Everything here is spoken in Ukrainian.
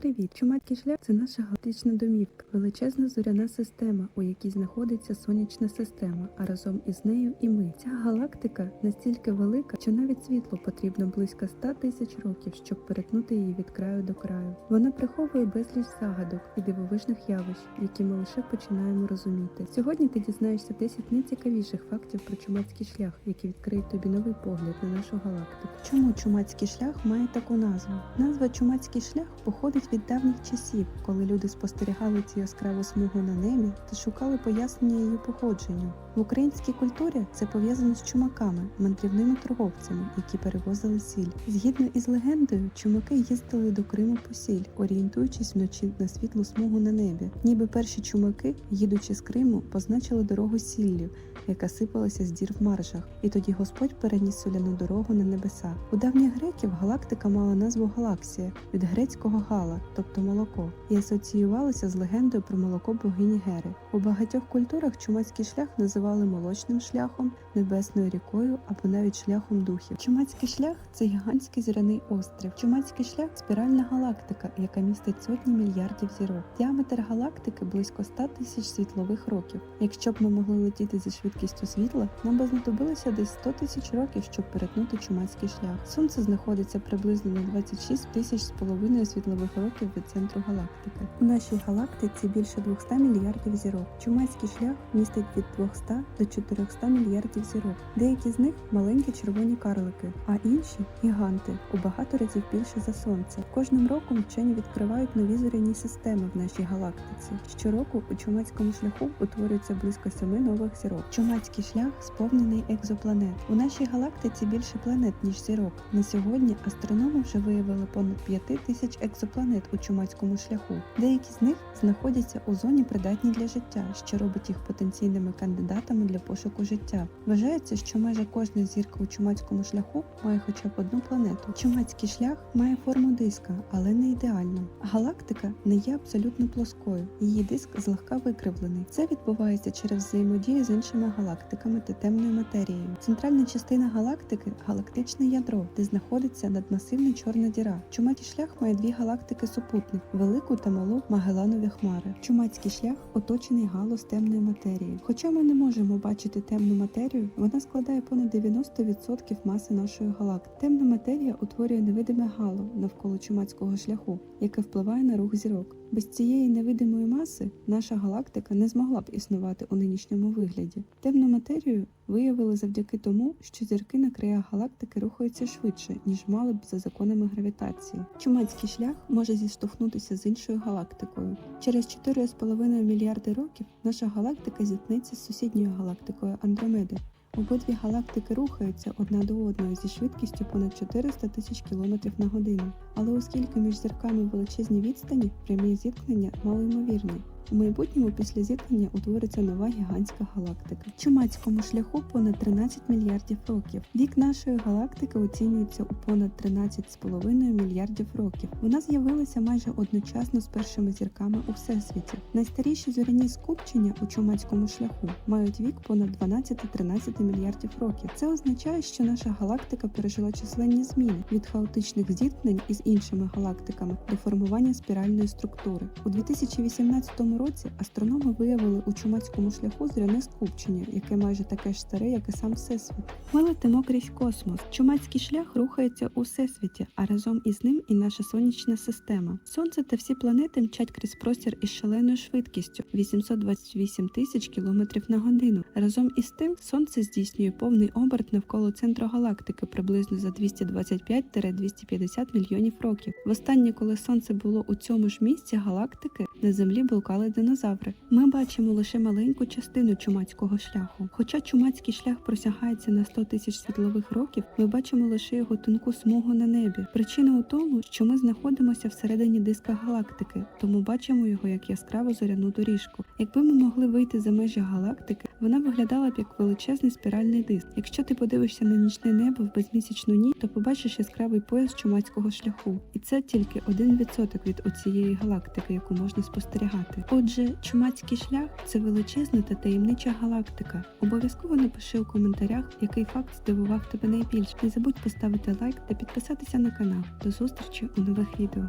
привіт! Чумацький шлях це наша галактична домівка, величезна зоряна система, у якій знаходиться сонячна система, а разом із нею і ми. Ця галактика настільки велика, що навіть світло потрібно близько 100 тисяч років, щоб перетнути її від краю до краю. Вона приховує безліч загадок і дивовижних явищ, які ми лише починаємо розуміти. Сьогодні ти дізнаєшся 10 найцікавіших фактів про чумацький шлях, які відкриють тобі новий погляд на нашу галактику. Чому чумацький шлях має таку назву? Назва чумацький шлях походить від давніх часів, коли люди спостерігали цю яскраву смугу на небі та шукали пояснення її походженню. В українській культурі це пов'язано з чумаками, мандрівними торговцями, які перевозили сіль. Згідно із легендою, чумаки їздили до Криму по сіль, орієнтуючись вночі на світлу смугу на небі. Ніби перші чумаки, їдучи з Криму, позначили дорогу сіллю, яка сипалася з дір в маржах, і тоді Господь переніс соляну дорогу на небеса. У давніх греків галактика мала назву Галаксія від грецького гала, тобто молоко, і асоціювалася з легендою про молоко богині Гери. У багатьох культурах чумацький шлях називали молочним шляхом, небесною рікою або навіть шляхом духів. Чумацький шлях це гігантський зоряний острів. Чумацький шлях спіральна галактика, яка містить сотні мільярдів зірок. Діаметр галактики близько 100 тисяч світлових років. Якщо б ми могли летіти зі швидкістю світла, нам би знадобилося десь 100 тисяч років, щоб перетнути чумацький шлях. Сонце знаходиться приблизно на 26 тисяч з половиною світлових років від центру галактики. У нашій галактиці більше 200 мільярдів зірок. Чумацький шлях містить від 200 до 400 мільярдів зірок. Деякі з них маленькі червоні карлики, а інші гіганти у багато разів більше за сонце. Кожним роком вчені відкривають нові зоряні системи в нашій галактиці. Щороку у чумацькому шляху утворюється близько семи нових зірок. Чумацький шлях сповнений екзопланет. У нашій галактиці більше планет ніж зірок. На сьогодні астрономи вже виявили понад 5 тисяч екзопланет у чумацькому шляху. Деякі з них знаходяться у зоні придатній для життя, що робить їх потенційними кандидатами для пошуку життя. Вважається, що майже кожна зірка у чумацькому шляху має хоча б одну планету. Чумацький шлях має форму диска, але не ідеальну. Галактика не є абсолютно плоскою. Її диск злегка викривлений. Це відбувається через взаємодію з іншими галактиками та темною матерією. Центральна частина галактики галактичне ядро, де знаходиться надмасивна чорна діра. Чумацький шлях має дві галактики супутник велику та малу Магеланові хмари. Чумацький шлях оточений гало з темною матерією. Хоча ми не можемо бачити темну матерію, вона складає понад 90% маси нашої галактики. Темна матерія утворює невидиме гало навколо чумацького шляху, яке впливає на рух зірок. Без цієї невидимої маси наша галактика не змогла б існувати у нинішньому вигляді. Темну матерію виявили завдяки тому, що зірки на краях галактики рухаються швидше, ніж мали б за законами гравітації. Чумацький шлях може зіштовхнутися з іншою галактикою. Через 4,5 мільярди років наша галактика зіткнеться з сусідньою галактикою Андромеди. Обидві галактики рухаються одна до одної зі швидкістю понад 400 тисяч кілометрів на годину. Але оскільки між зірками величезні відстані, прямі зіткнення малоймовірні. У майбутньому після зіткнення утвориться нова гігантська галактика. Чумацькому шляху понад 13 мільярдів років. Вік нашої галактики оцінюється у понад 13,5 мільярдів років. Вона з'явилася майже одночасно з першими зірками у всесвіті. Найстаріші зоряні скупчення у чумацькому шляху мають вік понад 12-13 мільярдів років. Це означає, що наша галактика пережила численні зміни від хаотичних зіткнень із іншими галактиками до формування спіральної структури. У 2018 році астрономи виявили у чумацькому шляху зоряне скупчення, яке майже таке ж старе, як і сам всесвіт. Ми летимо крізь космос. Чумацький шлях рухається у всесвіті, а разом із ним і наша сонячна система. Сонце та всі планети мчать крізь простір із шаленою швидкістю 828 тисяч кілометрів на годину. Разом із тим, сонце здійснює повний оберт навколо центру галактики приблизно за 225-250 мільйонів років. Востаннє, коли сонце було у цьому ж місці галактики, на землі блукали динозаври. Ми бачимо лише маленьку частину чумацького шляху. Хоча чумацький шлях просягається на 100 тисяч світлових років, ми бачимо лише його тонку смугу на небі. Причина у тому, що ми знаходимося всередині диска галактики, тому бачимо його як яскраву зоряну доріжку. Якби ми могли вийти за межі галактики, вона виглядала б як величезний спіральний диск. Якщо ти подивишся на нічне небо в безмісячну ніч, то побачиш яскравий пояс чумацького шляху, і це тільки 1% від оцієї галактики, яку можна спостерігати. Отже, чумацький шлях це величезна та таємнича галактика. Обов'язково напиши у коментарях, який факт здивував тебе найбільше. Не забудь поставити лайк та підписатися на канал. До зустрічі у нових відео.